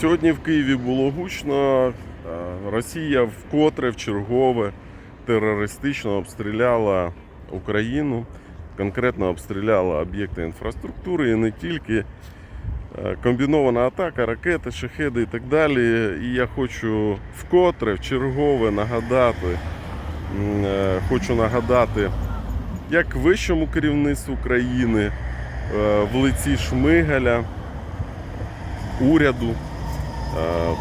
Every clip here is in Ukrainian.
Сьогодні в Києві було гучно. Е, Росія вкотре в чергове терористично обстріляла Україну, конкретно обстріляла об'єкти інфраструктури і не тільки Е, комбінована атака, ракети, шахеди і так далі. І я хочу вкотре в чергове нагадати, е, хочу нагадати, як вищому керівництву країни в лиці Шмигаля, уряду,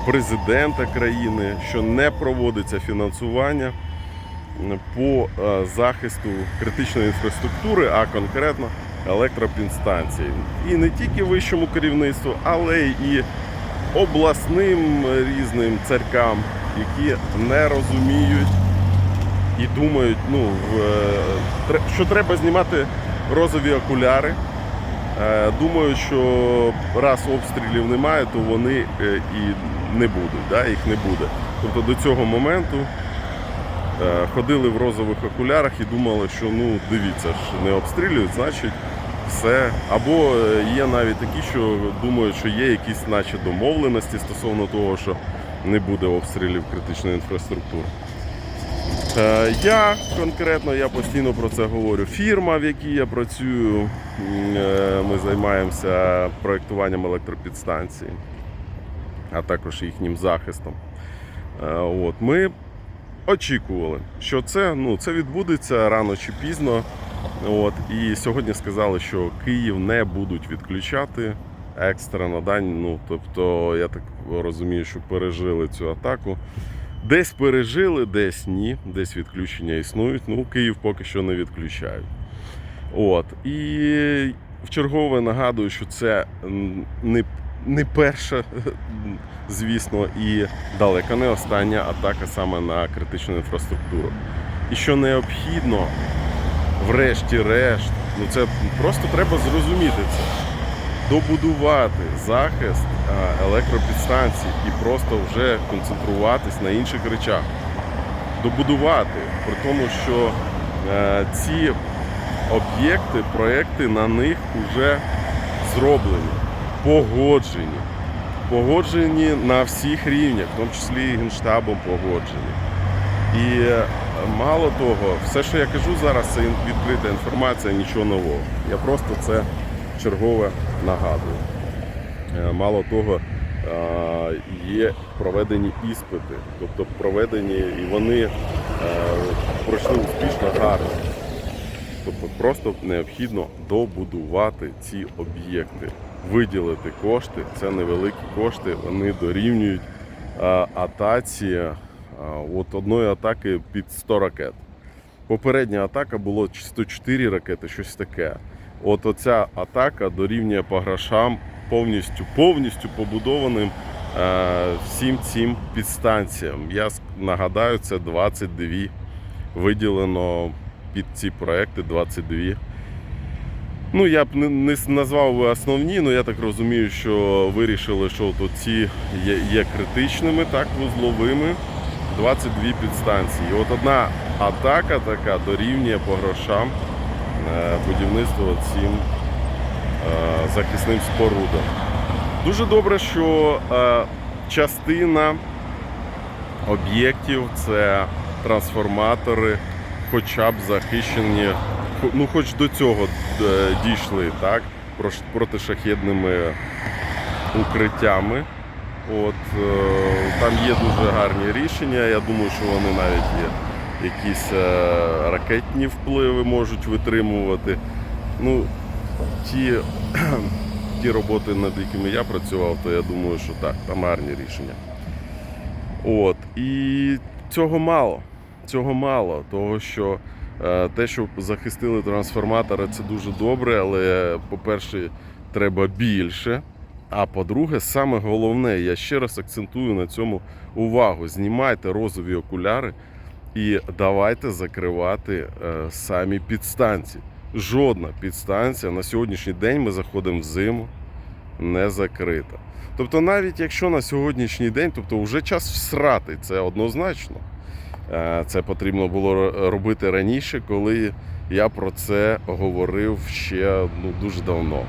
президента країни, що не проводиться фінансування по е, захисту критичної інфраструктури, а конкретно електропідстанцій. І не тільки вищому керівництву, але і обласним різним царькам, які не розуміють і думають, ну, в, е, що треба знімати розові окуляри. Е, Думаю, що раз обстрілів немає, то вони е, і не будуть, да? їх не буде. Тобто до цього моменту е, ходили в розових окулярах і думали, що ну дивіться ж, не обстрілюють, значить все. Або є навіть такі, що думають, що є якісь наче домовленості стосовно того, що не буде обстрілів критичної інфраструктури. Е, Я конкретно я постійно про це говорю. Фірма, в якій я працюю, е, ми займаємося проєктуванням електропідстанцій, а також їхнім захистом. Е, От, ми очікували, що це, ну, це відбудеться рано чи пізно. От, і сьогодні сказали, що Київ не будуть відключати екстрено. Ну, тобто, я так розумію, що пережили цю атаку. Десь пережили, десь ні, десь відключення існують. Ну, Київ поки що не відключають. От. І в чергове нагадую, що це не, не перша, звісно, і далеко не остання атака саме на критичну інфраструктуру. І що необхідно, врешті-решт, ну це просто треба зрозуміти це. Добудувати захист електропідстанцій і просто вже концентруватись на інших речах. Добудувати, при тому, що е, ці об'єкти, проекти на них вже зроблені, погоджені. Погоджені на всіх рівнях, в тому числі і генштабом погоджені. І е, мало того, все, що я кажу зараз, це відкрита інформація, нічого нового. Я просто це чергове нагадую. Е, Мало того, е, є проведені іспити, тобто проведені і вони е, пройшли успішно гарно. Тобто просто необхідно добудувати ці об'єкти, виділити кошти. Це невеликі кошти, вони дорівнюють атаці от одної атаки під 100 ракет. Попередня атака було 104 ракети, щось таке. От оця атака дорівнює по грошам повністю, повністю побудованим е, всім цим підстанціям. Я нагадаю, це 22 виділено під ці проекти 22. Ну, я б не, назвав би основні, але я так розумію, що вирішили, що от ці є, є критичними, так, вузловими. 22 підстанції. І от одна атака така дорівнює по грошам будівництво цим е, захисним спорудам. Дуже добре, що е, частина об'єктів це трансформатори, хоча б захищені, ну хоч до цього е, дійшли, так, протишахідними укриттями. От, е, там є дуже гарні рішення. Я думаю, що вони навіть є якісь е, ракетні впливи можуть витримувати. Ну, ті, ті роботи, над якими я працював, то я думаю, що так, там гарні рішення. От, і цього мало. Цього мало, того що е, те, що захистили трансформатори, це дуже добре, але, по-перше, треба більше. А по-друге, саме головне, я ще раз акцентую на цьому увагу. Знімайте розові окуляри і давайте закривати е, самі підстанції. Жодна підстанція на сьогоднішній день ми заходимо в зиму не закрита. Тобто, навіть якщо на сьогоднішній день, тобто вже час всрати, це однозначно. Е, Це потрібно було робити раніше, коли я про це говорив ще ну, дуже давно.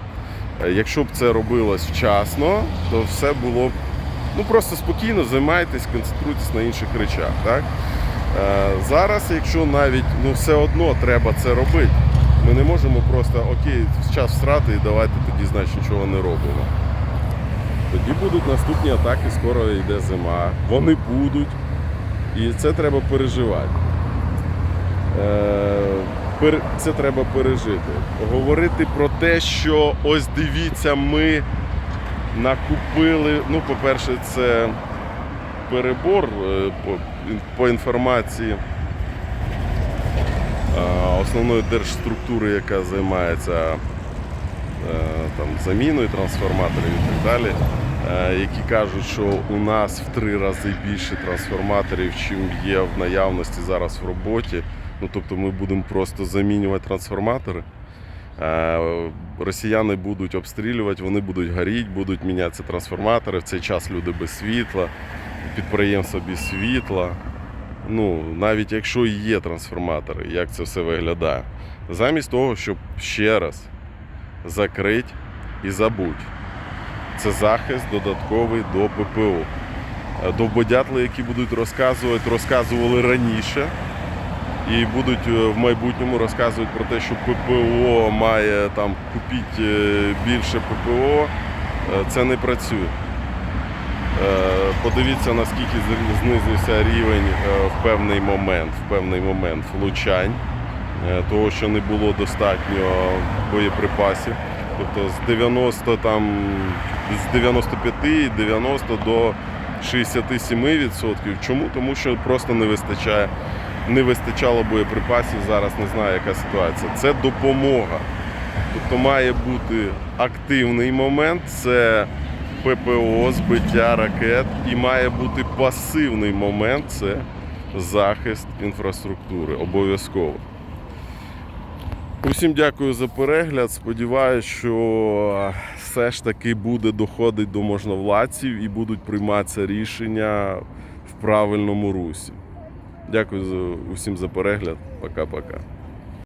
Е, Якщо б це робилось вчасно, то все було б Ну просто спокійно займайтесь, концентруйтесь на інших речах. Так? Е, зараз, якщо навіть ну все одно треба це робити, ми не можемо просто окей, час всрати і давайте тоді, значить, нічого не робимо. Тоді будуть наступні атаки, скоро йде зима. Вони будуть. І це треба переживати. Е, Це треба пережити. Говорити про те, що ось дивіться, ми накупили. Ну, по-перше, це перебор е, по, інформації е, основної держструктури, яка займається е, там, заміною трансформаторів і так далі, які кажуть, що у нас в три рази більше трансформаторів, чим є в наявності зараз в роботі. Ну, тобто ми будемо просто замінювати трансформатори. Росіяни будуть обстрілювати, вони будуть горіти, будуть мінятися трансформатори. В цей час люди без світла, підприємства без світла. Ну, навіть якщо є трансформатори, як це все виглядає. Замість того, щоб ще раз закрити і забути. Це захист додатковий до ППО. Е, Довбодятли, які будуть розказувати, розказували раніше і будуть е, в майбутньому розказувати про те, що ППО має там купити е, більше ППО. Це не працює. Е, Подивіться, наскільки знизився рівень е, в певний момент, в певний момент влучань, е, того, що не було достатньо боєприпасів. Тобто з 90 там з 95 90 до 67%. Чому? Тому що просто не вистачає, не вистачало боєприпасів. Зараз не знаю, яка ситуація. Це допомога. Тобто має бути активний момент, це ППО, збиття ракет, і має бути пасивний момент це захист інфраструктури. Обов'язково. Усім дякую за перегляд. Сподіваюсь, що все ж таки буде доходити до можновладців і будуть прийматися рішення в правильному русі. Дякую усім за перегляд. Пока-пока.